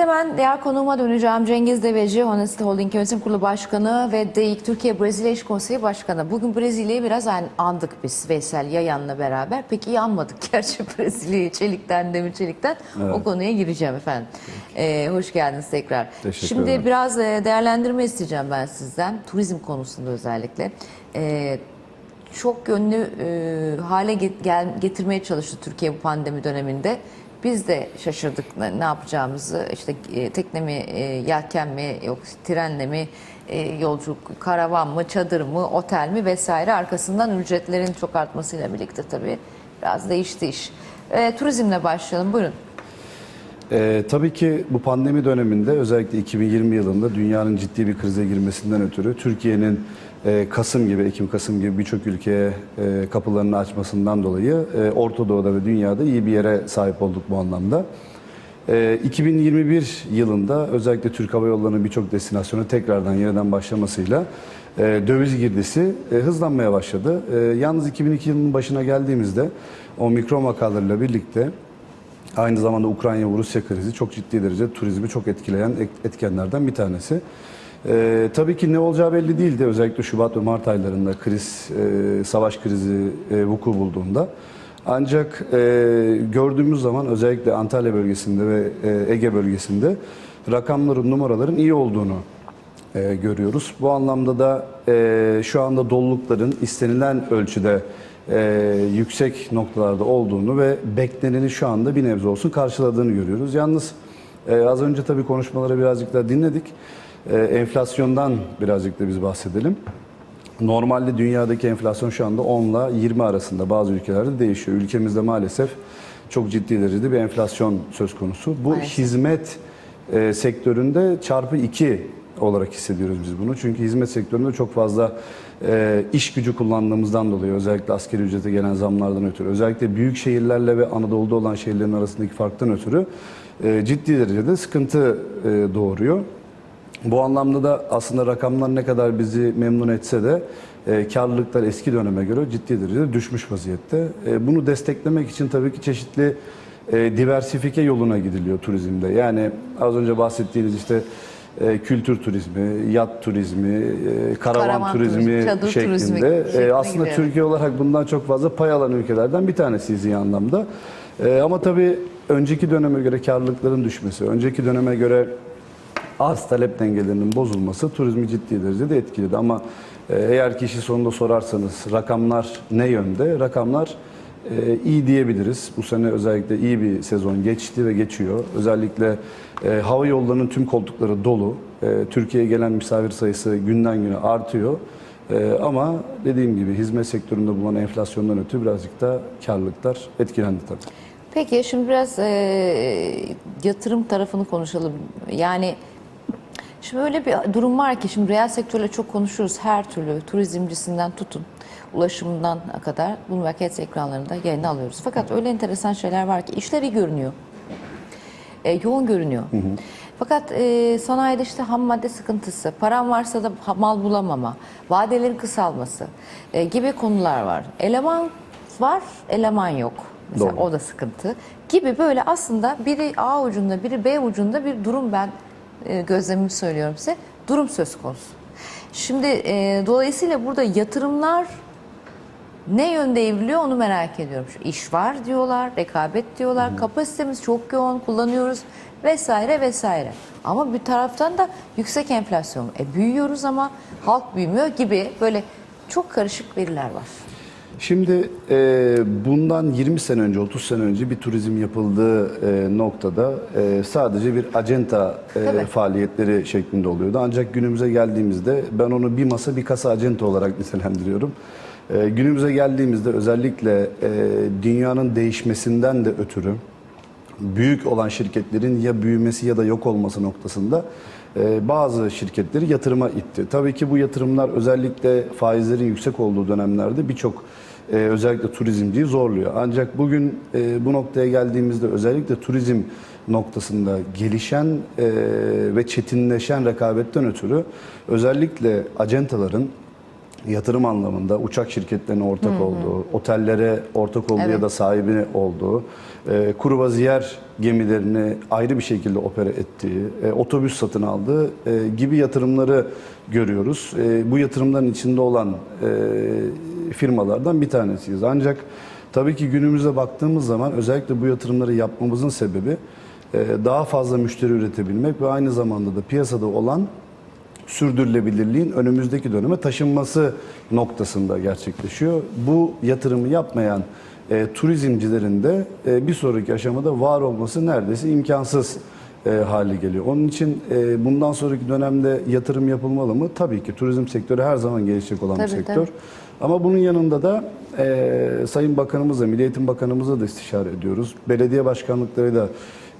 Evet hemen diğer konuğuma döneceğim. Cengiz Deveci, Honest Holding Yönetim Kurulu Başkanı ve DEİK Türkiye Brezilya İş Konseyi Başkanı. Bugün Brezilya'yı biraz an- andık biz Veysel Yayan'la beraber. Peki iyi anmadık gerçi Brezilya'yı Çelik'ten, Demir Çelik'ten. O konuya gireceğim efendim. Ee, hoş geldiniz tekrar. Teşekkür Şimdi ederim. biraz e, değerlendirme isteyeceğim ben sizden. Turizm konusunda özellikle. Ee, çok yönlü e, hale get- gel- getirmeye çalıştı Türkiye bu pandemi döneminde. Biz de şaşırdık ne, yapacağımızı. İşte e, tekne mi, e, yelken mi, yok trenle mi, e, yolculuk, karavan mı, çadır mı, otel mi vesaire. Arkasından ücretlerin çok artmasıyla birlikte tabii biraz değişti iş. E, turizmle başlayalım. Buyurun. Ee, tabii ki bu pandemi döneminde özellikle 2020 yılında dünyanın ciddi bir krize girmesinden ötürü Türkiye'nin e, Kasım gibi, Ekim-Kasım gibi birçok ülkeye e, kapılarını açmasından dolayı e, Orta Doğu'da ve dünyada iyi bir yere sahip olduk bu anlamda. E, 2021 yılında özellikle Türk Hava Yolları'nın birçok destinasyonu tekrardan yeniden başlamasıyla e, döviz girdisi e, hızlanmaya başladı. E, yalnız 2002 yılının başına geldiğimizde o mikro vakalarıyla birlikte Aynı zamanda Ukrayna-Rusya krizi çok ciddi derecede turizmi çok etkileyen etkenlerden bir tanesi. Ee, tabii ki ne olacağı belli değildi. Özellikle Şubat ve Mart aylarında kriz, e, savaş krizi e, vuku bulduğunda. Ancak e, gördüğümüz zaman özellikle Antalya bölgesinde ve e, Ege bölgesinde rakamların, numaraların iyi olduğunu e, görüyoruz. Bu anlamda da e, şu anda dolulukların istenilen ölçüde e, yüksek noktalarda olduğunu ve bekleneni şu anda bir nebze olsun karşıladığını görüyoruz. Yalnız e, az önce tabii konuşmaları birazcık daha dinledik. E, enflasyondan birazcık da biz bahsedelim. Normalde dünyadaki enflasyon şu anda 10 ile 20 arasında bazı ülkelerde değişiyor. Ülkemizde maalesef çok ciddi derecede bir enflasyon söz konusu. Bu Maalesef. hizmet e, sektöründe çarpı 2 olarak hissediyoruz biz bunu. Çünkü hizmet sektöründe çok fazla e, iş gücü kullandığımızdan dolayı özellikle asgari ücrete gelen zamlardan ötürü özellikle büyük şehirlerle ve Anadolu'da olan şehirlerin arasındaki farktan ötürü e, ciddi derecede sıkıntı e, doğuruyor. Bu anlamda da aslında rakamlar ne kadar bizi memnun etse de e, karlılıklar eski döneme göre ciddi derecede düşmüş vaziyette. E, bunu desteklemek için tabii ki çeşitli e, diversifike yoluna gidiliyor turizmde. Yani az önce bahsettiğiniz işte e, kültür turizmi, yat turizmi, e, karavan, Karavan turizmi, turizmi, şeklinde. turizmi E, aslında gidiyor. Türkiye olarak bundan çok fazla pay alan ülkelerden bir tanesiyiz iyi anlamda. E, ama tabii önceki döneme göre karlılıkların düşmesi, önceki döneme göre arz talep dengelerinin bozulması turizmi ciddi derecede etkiledi. Ama e, eğer ki işi sonunda sorarsanız rakamlar ne yönde? Rakamlar e, iyi diyebiliriz. Bu sene özellikle iyi bir sezon geçti ve geçiyor. Özellikle e, hava yollarının tüm koltukları dolu. E, Türkiye'ye gelen misafir sayısı günden güne artıyor. E, ama dediğim gibi hizmet sektöründe bulunan enflasyondan ötürü birazcık da karlılıklar etkilendi tabii. Peki şimdi biraz e, yatırım tarafını konuşalım. Yani şimdi öyle bir durum var ki şimdi reel sektörle çok konuşuyoruz her türlü turizmcisinden tutun ulaşımından kadar bunu vakit ekranlarında yayına alıyoruz. Fakat öyle enteresan şeyler var ki işler iyi görünüyor. E, yoğun görünüyor. Fakat e, sanayide işte ham madde sıkıntısı, param varsa da mal bulamama, vadelerin kısalması e, gibi konular var. Eleman var, eleman yok. Mesela Doğru. o da sıkıntı. Gibi böyle aslında biri A ucunda, biri B ucunda bir durum ben e, gözlemimi söylüyorum size. Durum söz konusu. Şimdi e, dolayısıyla burada yatırımlar ne yönde evriliyor onu merak ediyorum. Şu iş var diyorlar, rekabet diyorlar, kapasitemiz çok yoğun, kullanıyoruz vesaire vesaire. Ama bir taraftan da yüksek enflasyon. E büyüyoruz ama halk büyümüyor gibi böyle çok karışık veriler var. Şimdi e, bundan 20 sene önce, 30 sene önce bir turizm yapıldığı e, noktada e, sadece bir acenta e, faaliyetleri şeklinde oluyordu. Ancak günümüze geldiğimizde ben onu bir masa bir kasa acenta olarak nitelendiriyorum. E, günümüze geldiğimizde özellikle e, dünyanın değişmesinden de ötürü büyük olan şirketlerin ya büyümesi ya da yok olması noktasında e, bazı şirketleri yatırıma itti. Tabii ki bu yatırımlar özellikle faizlerin yüksek olduğu dönemlerde birçok e, özellikle turizmciyi zorluyor. Ancak bugün e, bu noktaya geldiğimizde özellikle turizm noktasında gelişen e, ve çetinleşen rekabetten ötürü özellikle acentaların yatırım anlamında uçak şirketlerine ortak olduğu, otellere ortak olduğu ya Evet. da sahibini olduğu, e, kruvaziyer gemilerini ayrı bir şekilde opera ettiği, e, otobüs satın aldığı e, gibi yatırımları görüyoruz. E, bu yatırımların içinde olan e, firmalardan bir tanesiyiz. Ancak tabii ki günümüze baktığımız zaman özellikle bu yatırımları yapmamızın sebebi e, daha fazla müşteri üretebilmek ve aynı zamanda da piyasada olan sürdürülebilirliğin önümüzdeki döneme taşınması noktasında gerçekleşiyor. Bu yatırımı yapmayan e, turizmcilerin de e, bir sonraki aşamada var olması neredeyse imkansız e, hale geliyor. Onun için e, bundan sonraki dönemde yatırım yapılmalı mı? Tabii ki turizm sektörü her zaman gelişecek olan bir Tabii, sektör. tabii. Ama bunun yanında da e, Sayın Bakanımızla, Milli Eğitim Bakanımızla da istişare ediyoruz. Belediye başkanlıklarıyla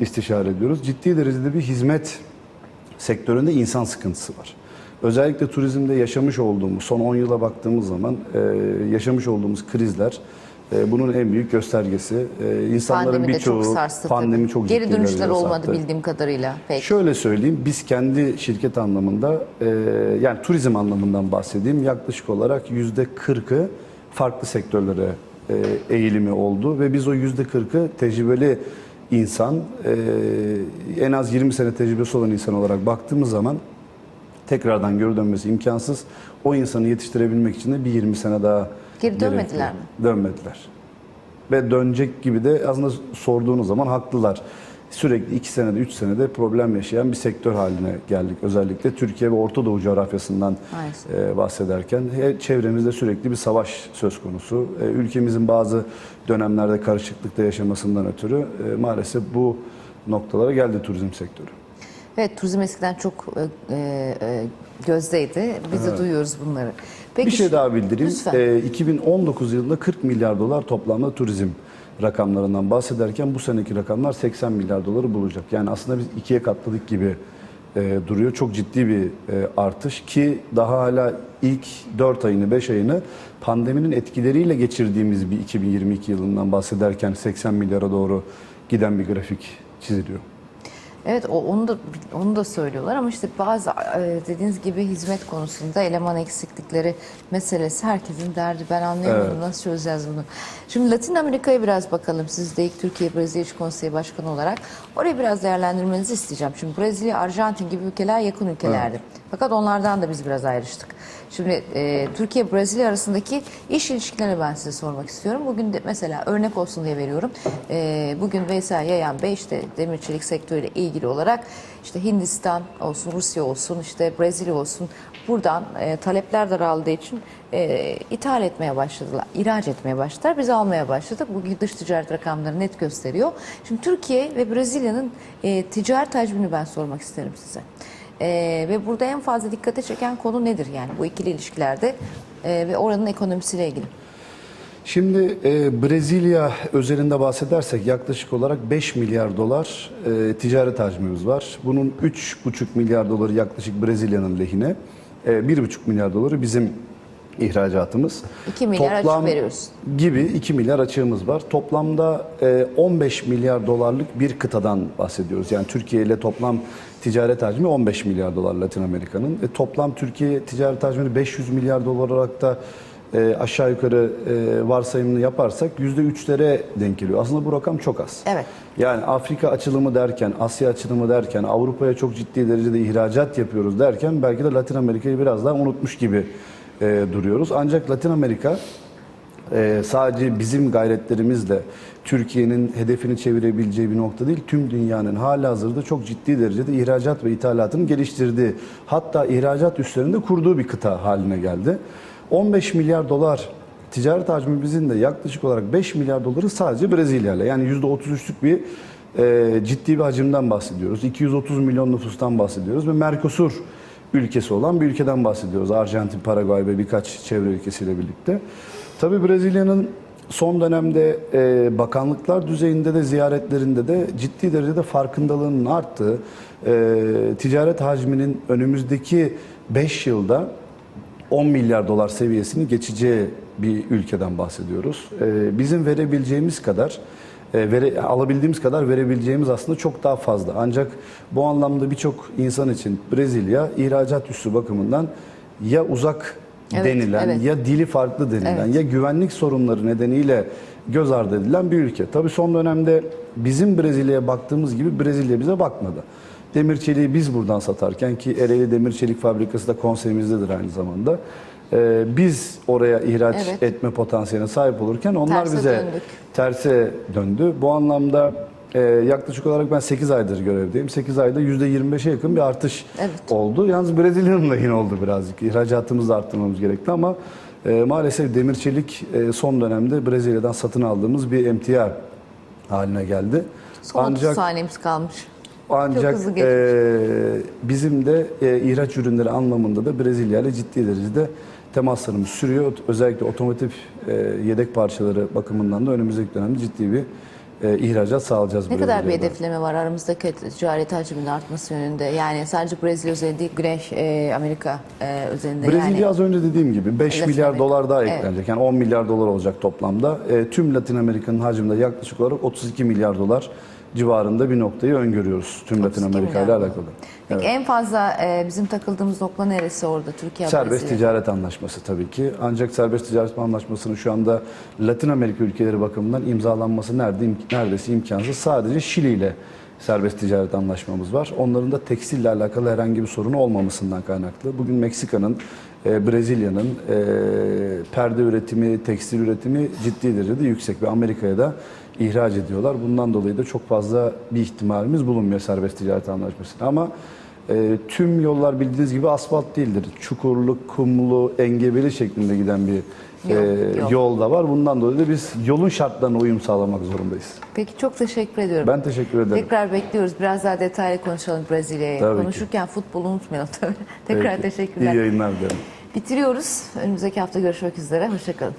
istişare ediyoruz. Ciddi derecede bir hizmet sektöründe insan sıkıntısı var. Özellikle turizmde yaşamış olduğumuz, son 10 yıla baktığımız zaman e, yaşamış olduğumuz krizler bunun en büyük göstergesi. E, insanların Pandemi de birçoğu çok pandemi çok Geri dönüşler olmadı sarstı. bildiğim kadarıyla. Peki. Şöyle söyleyeyim, biz kendi şirket anlamında, e, yani turizm anlamından bahsedeyim, yaklaşık olarak yüzde 40'ı farklı sektörlere e, eğilimi oldu ve biz o yüzde 40'ı tecrübeli insan, e, en az 20 sene tecrübesi olan insan olarak baktığımız zaman tekrardan geri dönmesi imkansız. O insanı yetiştirebilmek için de bir 20 sene daha Geri dönmediler mi? Dönmediler. Ve dönecek gibi de aslında sorduğunuz zaman haklılar. Sürekli 2 senede 3 senede problem yaşayan bir sektör haline geldik. Özellikle Türkiye ve Orta Doğu coğrafyasından e, bahsederken he- çevremizde sürekli bir savaş söz konusu. E, ülkemizin bazı dönemlerde karışıklıkta yaşamasından ötürü e, maalesef bu noktalara geldi turizm sektörü. Evet turizm eskiden çok e, e, gözdeydi. Biz de duyuyoruz bunları. Peki, bir şey daha bildireyim. Lütfen. Ee, 2019 yılında 40 milyar dolar toplamda turizm rakamlarından bahsederken bu seneki rakamlar 80 milyar doları bulacak. Yani aslında biz ikiye katladık gibi e, duruyor. Çok ciddi bir e, artış ki daha hala ilk 4 ayını 5 ayını pandeminin etkileriyle geçirdiğimiz bir 2022 yılından bahsederken 80 milyara doğru giden bir grafik çiziliyor. Evet o- onu da onu da söylüyorlar ama işte bazı e, dediğiniz gibi hizmet konusunda eleman eksiklikleri meselesi herkesin derdi. Ben anlayamadım Evet. nasıl çözeceğiz bunu. Şimdi Latin Amerika'ya biraz bakalım. Siz de ilk Türkiye Brezilya İş Konseyi Başkanı olarak orayı biraz değerlendirmenizi isteyeceğim. Şimdi Brezilya, Arjantin gibi ülkeler yakın ülkelerdi. Fakat onlardan da biz biraz ayrıştık. Şimdi e, Türkiye Brezilya arasındaki iş ilişkilerini ben size sormak istiyorum. Bugün de mesela örnek olsun diye veriyorum. E, bugün Veysel Yayan Bey işte demir çelik sektörüyle ilgili olarak işte Hindistan olsun, Rusya olsun, işte Brezilya olsun buradan e, talepler daraldığı için e, ithal etmeye başladılar, ihraç etmeye başladılar. Biz almaya başladık. Bugün dış ticaret rakamları net gösteriyor. Şimdi Türkiye ve Brezilya'nın e, ticaret hacmini ben sormak isterim size. Ee, ve burada en fazla dikkate çeken konu nedir yani bu ikili ilişkilerde e, ve oranın ekonomisiyle ilgili? Şimdi e, Brezilya özelinde bahsedersek yaklaşık olarak 5 milyar dolar e, ticaret hacmimiz var. Bunun 3,5 milyar doları yaklaşık Brezilya'nın lehine, e, 1,5 milyar doları bizim ihracatımız. 2 milyar açık veriyoruz. Gibi 2 milyar açığımız var. Toplamda e, 15 milyar dolarlık bir kıtadan bahsediyoruz. Yani Türkiye ile toplam ticaret hacmi 15 milyar dolar Latin Amerika'nın. E, toplam Türkiye ticaret hacmini 500 milyar dolar olarak da e, aşağı yukarı e, varsayımını yaparsak %3'lere denk geliyor. Aslında bu rakam çok az. Evet. Yani Afrika açılımı derken, Asya açılımı derken, Avrupa'ya çok ciddi derecede ihracat yapıyoruz derken belki de Latin Amerika'yı biraz daha unutmuş gibi e, duruyoruz. Ancak Latin Amerika e, sadece bizim gayretlerimizle Türkiye'nin hedefini çevirebileceği bir nokta değil. Tüm dünyanın hala hazırda çok ciddi derecede ihracat ve ithalatını geliştirdiği, hatta ihracat üslerinde kurduğu bir kıta haline geldi. 15 milyar dolar ticaret hacmimizin de yaklaşık olarak 5 milyar doları sadece Brezilya ile. Yani %33'lük bir e, ciddi bir hacimden bahsediyoruz. 230 milyon nüfustan bahsediyoruz ve Mercosur ülkesi olan bir ülkeden bahsediyoruz. Arjantin, Paraguay ve birkaç çevre ülkesiyle birlikte. Tabii Brezilya'nın son dönemde e, bakanlıklar düzeyinde de ziyaretlerinde de ciddi derecede farkındalığının arttığı, e, ticaret hacminin önümüzdeki 5 yılda 10 milyar dolar seviyesini geçeceği bir ülkeden bahsediyoruz. Ee, bizim verebileceğimiz kadar, e, vere, alabildiğimiz kadar verebileceğimiz aslında çok daha fazla. Ancak bu anlamda birçok insan için Brezilya ihracat üssü bakımından ya uzak Evet, denilen evet. ya dili farklı denilen Evet. ya güvenlik sorunları nedeniyle göz ardı edilen bir ülke. Tabii son dönemde bizim Brezilya'ya baktığımız gibi Brezilya bize bakmadı. Demir çeliği biz buradan satarken ki Ereğli Demir Çelik Fabrikası da konseyimizdedir aynı zamanda. Ee, biz oraya ihraç Evet. etme potansiyeline sahip olurken onlar Terse bize döndük. terse döndü. Bu anlamda e, yaklaşık olarak ben 8 aydır görevdeyim. 8 ayda %25'e yakın bir artış Evet. oldu. Yalnız Brezilya'nın da yine oldu birazcık. İhracatımızı da arttırmamız gerekti ama e, maalesef demir çelik e, son dönemde Brezilya'dan satın aldığımız bir emtia haline geldi. Son 30 saniyemiz kalmış. Ancak e, bizim de e, ihraç ürünleri anlamında da Brezilya ile ciddi derecede temaslarımız sürüyor. Özellikle otomotiv e, yedek parçaları bakımından da önümüzdeki dönemde ciddi bir e, ihracat sağlayacağız Ne kadar bir hedefleme var aramızdaki ticaret hacminin artması yönünde? Yani sadece Brezilya özelinde değil, Güney e, Amerika e, özelinde Brezilya yani. az önce dediğim gibi 5 Latin milyar Amerika. dolar daha Evet. eklenecek. Yani 10 milyar dolar olacak toplamda. E, tüm Latin Amerika'nın hacminde yaklaşık olarak 32 milyar dolar civarında bir noktayı öngörüyoruz tüm Latin 32 Amerika ile alakalı. Peki en fazla e, bizim takıldığımız nokta neresi orada Türkiye Serbest Brezilya? ticaret anlaşması tabii ki. Ancak serbest ticaret anlaşmasının şu anda Latin Amerika ülkeleri bakımından imzalanması nerede im- neredeyse imkansız. Sadece Şili ile serbest ticaret anlaşmamız var. Onların da tekstille alakalı herhangi bir sorunu olmamasından kaynaklı. Bugün Meksika'nın, e, Brezilya'nın e, perde üretimi, tekstil üretimi ciddi derecede yüksek ve Amerika'ya da ihraç ediyorlar. Bundan dolayı da çok fazla bir ihtimalimiz bulunmuyor serbest ticaret anlaşmasına. Ama e, tüm yollar bildiğiniz gibi asfalt değildir. Çukurlu, kumlu, engebeli şeklinde giden bir Yol, e, yol. yol da var. Bundan dolayı da biz yolun şartlarına uyum sağlamak zorundayız. Peki çok teşekkür ediyorum. Ben teşekkür ederim. Tekrar bekliyoruz. Biraz daha detaylı konuşalım Brezilya'yı. Tabii ki. Konuşurken futbolu unutmayalım tabii. Tekrar Peki. teşekkürler. İyi yayınlar dilerim. Bitiriyoruz. Önümüzdeki hafta görüşmek üzere. Hoşçakalın.